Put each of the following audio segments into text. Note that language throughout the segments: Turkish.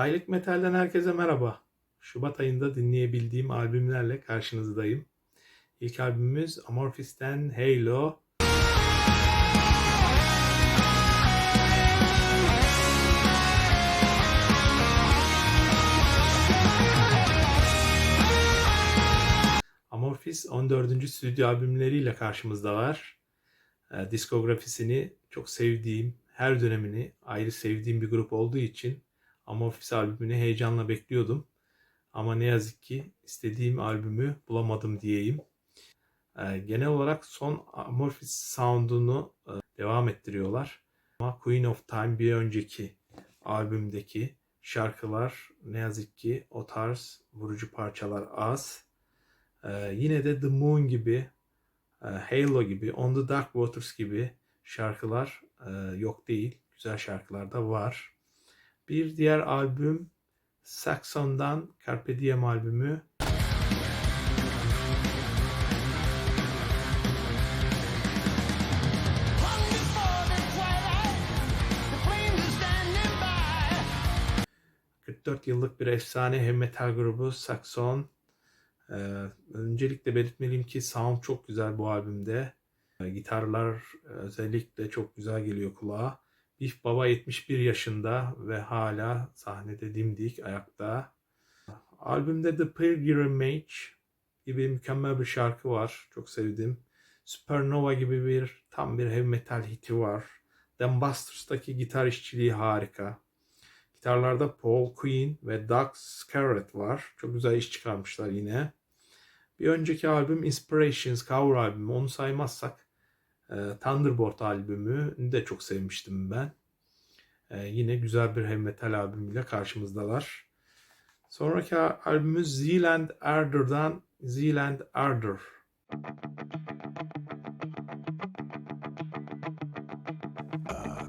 Aylık Metal'den herkese merhaba. Şubat ayında dinleyebildiğim albümlerle karşınızdayım. İlk albümümüz Amorphis'ten Halo. Amorphis 14. stüdyo albümleriyle karşımızdalar. E, diskografisini çok sevdiğim, her dönemini ayrı sevdiğim bir grup olduğu için Amorphis albümünü heyecanla bekliyordum. Ama ne yazık ki istediğim albümü bulamadım diyeyim. E, genel olarak son Amorphis sound'unu e, devam ettiriyorlar. Ama Queen of Time bir önceki albümdeki şarkılar ne yazık ki o tarz vurucu parçalar az. E, yine de The Moon gibi, e, Halo gibi, On the Dark Waters gibi şarkılar e, yok değil. Güzel şarkılar da var. Bir diğer albüm Saxon'dan Carpe Diem albümü. Long before the twilight, the flames are standing by. 44 yıllık bir efsane heavy metal grubu Saxon. Ee, öncelikle belirtmeliyim ki sound çok güzel bu albümde. Ee, gitarlar e, özellikle çok güzel geliyor kulağa. Biff Baba 71 yaşında ve hala sahnede dimdik ayakta. Albümde The Pilgrimage gibi mükemmel bir şarkı var. Çok sevdim. Supernova gibi bir tam bir heavy metal hiti var. Dambusters'taki gitar işçiliği harika. Gitarlarda Paul Queen ve Doug Scarlett var. Çok güzel iş çıkarmışlar yine. Bir önceki albüm Inspirations cover albümü. Onu saymazsak Thunderbolt albümü de çok sevmiştim ben. E, yine güzel bir heavy metal albümüyle karşımızdalar. Sonraki albümümüz Zealand Ardor'dan Zealand Ardor. I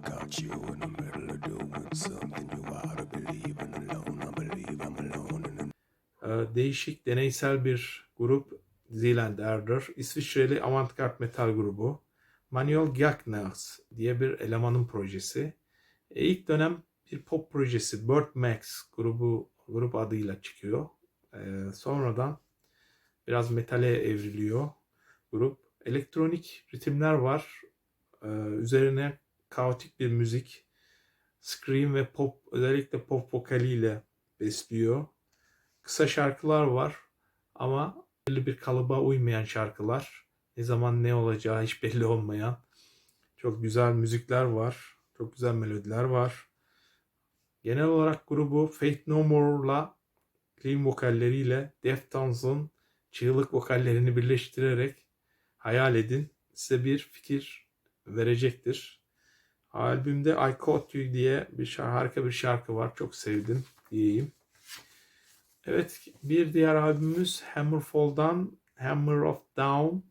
got you in the middle of doing something you ought to believe in alone. I believe I'm alone in the E, değişik, deneysel bir grup Zealand Ardor. İsviçreli avantgard metal grubu. Manuel Gagnas diye bir elemanın projesi. E, ilk dönem bir pop projesi Bird Max grubu grup adıyla çıkıyor. E, sonradan biraz metale evriliyor grup. Elektronik ritimler var. E, üzerine kaotik bir müzik, scream ve pop özellikle pop vokaliyle besliyor. Kısa şarkılar var ama belli bir kalıba uymayan şarkılar. Ne zaman ne olacağı hiç belli olmayan. Çok güzel müzikler var. Çok güzel melodiler var. Genel olarak grubu Faith No More'la clean vokalleriyle Deftones'un çığlık vokallerini birleştirerek hayal edin. Size bir fikir verecektir. Albümde I Caught You diye bir şarkı, harika bir şarkı var. Çok sevdim diyeyim. Evet bir diğer albümümüz Hammerfall'dan Hammer of Down.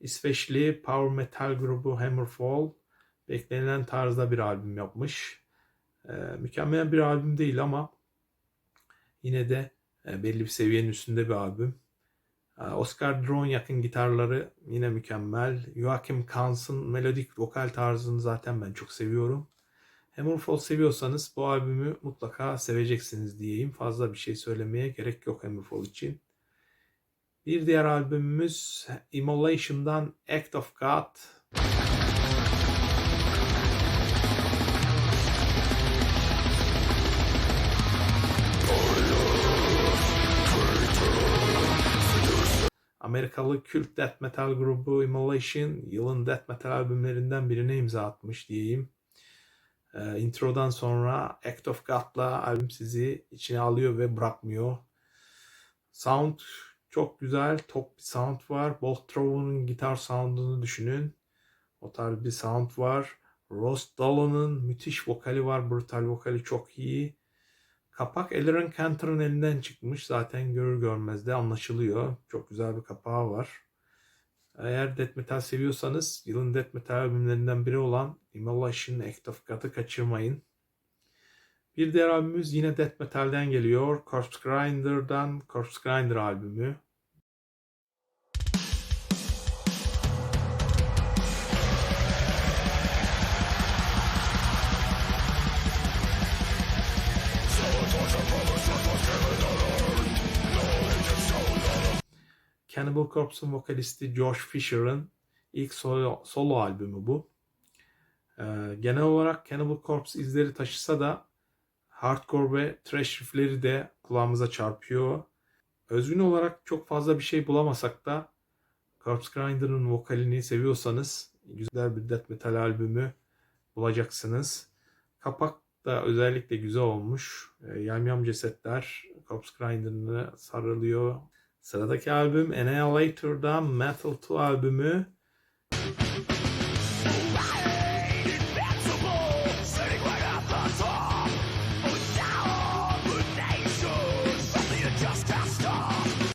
İsveçli power metal grubu Hammerfall beklenilen tarzda bir albüm yapmış. Ee, mükemmel bir albüm değil ama yine de e, belli bir seviyenin üstünde bir albüm. Ee, Oscar Drone yakın gitarları yine mükemmel. Joachim Kanz'ın melodik vokal tarzını zaten ben çok seviyorum. Hammerfall seviyorsanız bu albümü mutlaka seveceksiniz diyeyim. Fazla bir şey söylemeye gerek yok Hammerfall için. Bir diğer albümümüz Immolation'dan Act of God. Amerikalı kült death metal grubu Immolation yılın death metal albümlerinden birine imza atmış diyeyim. Ee, introdan sonra Act of God'la albüm sizi içine alıyor ve bırakmıyor. Sound çok güzel, top bir sound var. Bolt Thrower'ın gitar sound'unu düşünün. O tarz bir sound var. Ross Dolan'ın müthiş vokali var. Brutal vokali çok iyi. Kapak Aaron Cantor'ın elinden çıkmış. Zaten görür görmez de anlaşılıyor. Çok güzel bir kapağı var. Eğer death metal seviyorsanız yılın death metal albümlerinden biri olan Immolation Act of God'ı kaçırmayın. Bir diğer albümümüz yine death metal'den geliyor. Corpse Grinder'dan Corpse Grinder albümü. Cannibal Corpse'un vokalisti Josh Fisher'ın ilk solo, solo albümü bu. Ee, genel olarak Cannibal Corpse izleri taşısa da hardcore ve thrash riffleri de kulağımıza çarpıyor. Özgün olarak çok fazla bir şey bulamasak da Corpse Grinder'ın vokalini seviyorsanız güzel bir death metal albümü bulacaksınız. Kapak da özellikle güzel olmuş. E, Yamyam cesetler Corpse Grinder'ına sarılıyor. Sıradaki albüm Annihilator'dan Metal 2 albümü.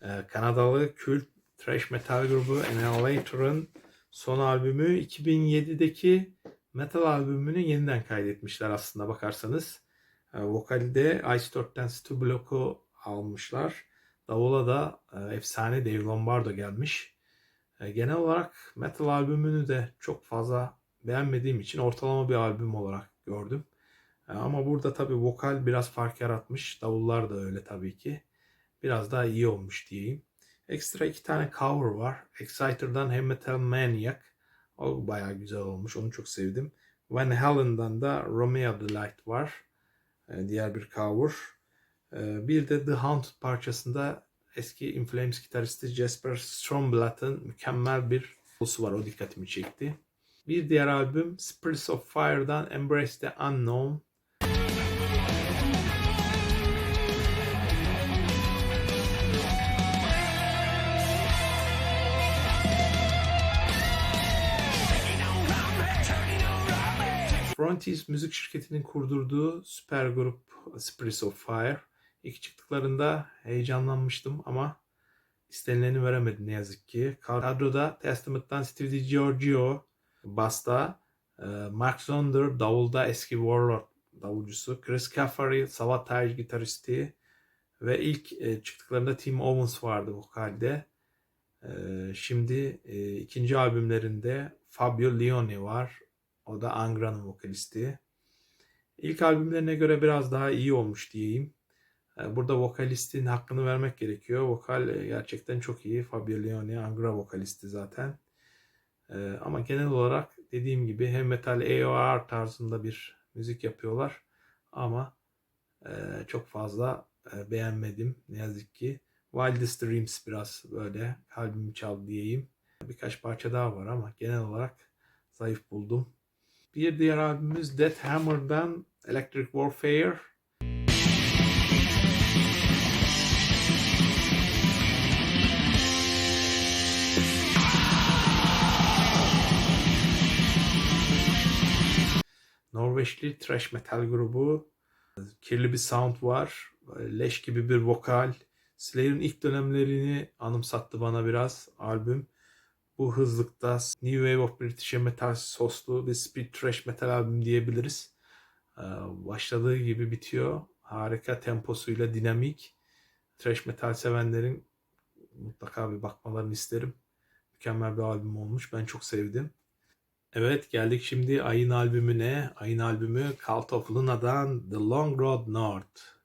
Ee, Kanadalı kült thrash metal grubu Annihilator'ın son albümü 2007'deki metal albümünü yeniden kaydetmişler aslında bakarsanız. E, vokalde Ice 4'ten Stu Block'u almışlar. Davula da e, efsane Dave Lombardo gelmiş. E, genel olarak metal albümünü de çok fazla beğenmediğim için ortalama bir albüm olarak gördüm. E, ama burada tabii vokal biraz fark yaratmış. Davullar da öyle tabii ki. Biraz daha iyi olmuş diyeyim. Ekstra iki tane cover var. Exciter'dan Heavy Metal Maniac. O bayağı güzel olmuş. Onu çok sevdim. Van Halen'dan da Romeo the Light var. Ee, diğer bir cover. Ee, bir de The Haunted parçasında eski In Flames gitaristi Jasper Stromblad'ın mükemmel bir solosu var. O dikkatimi çekti. Bir diğer albüm Spirits of Fire'dan Embrace the Unknown. Frontiers müzik şirketinin kurdurduğu süper grup Spirits of Fire. İlk çıktıklarında heyecanlanmıştım ama istenileni veremedi ne yazık ki. Kadroda Testament'tan Steve DiGiorgio, Basta, e, Mark Zonder, Davulda eski Warlord davulcusu, Chris Caffery, Savatage gitaristi ve ilk e, çıktıklarında Tim Owens vardı vokalde. E, Şimdi ikinci albümlerinde Fabio Leone var. O da Angra'nın vokalisti. İlk albümlerine göre biraz daha iyi olmuş diyeyim. E, Burada vokalistin hakkını vermek gerekiyor. Vokal e, gerçekten çok iyi. Fabio Leone, Angra vokalisti zaten. E, Ama genel olarak dediğim gibi hem metal AOR tarzında bir müzik yapıyorlar. Ama e, çok fazla e, beğenmedim ne yazık ki. Wildest Dreams biraz böyle kalbimi çaldı diyeyim. Birkaç parça daha var ama genel olarak zayıf buldum. Bir diğer albümümüz Death Hammer'dan Electric Warfare. Norveçli thrash metal grubu. Kirli bir sound var. Leş gibi bir vokal. Slayer'ın ilk dönemlerini anımsattı bana biraz albüm. Bu hızlıkta New Wave of British Metal soslu bir speed thrash metal albüm diyebiliriz. Ee, Başladığı gibi bitiyor. Harika temposuyla dinamik. Thrash metal sevenlerin mutlaka bir bakmalarını isterim. Mükemmel bir albüm olmuş. Ben çok sevdim. Evet geldik şimdi ayın albümüne. Ayın albümü Cult of Luna'dan The Long Road North.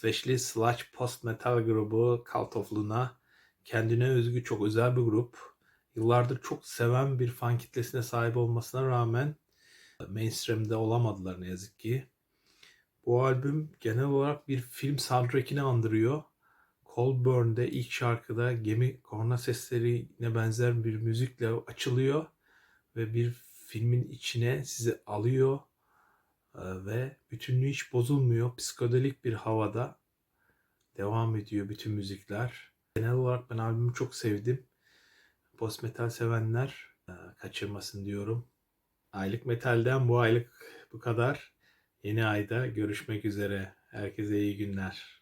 İsveçli sludge post metal grubu Cult of Luna kendine özgü çok özel bir grup. Yıllardır çok seven bir fan kitlesine sahip olmasına rağmen mainstream'de olamadılar ne yazık ki. Bu albüm genel olarak bir film soundtrack'ini andırıyor. Cold Burn'de ilk şarkıda gemi korna seslerine benzer bir müzikle açılıyor ve bir filmin içine sizi alıyor ve bütünlüğü hiç bozulmuyor. Psikodelik bir havada devam ediyor bütün müzikler. Genel olarak ben albümü çok sevdim. Post metal sevenler e, kaçırmasın diyorum. Aylık metalden bu aylık bu kadar. Yeni ayda görüşmek üzere. Herkese iyi günler.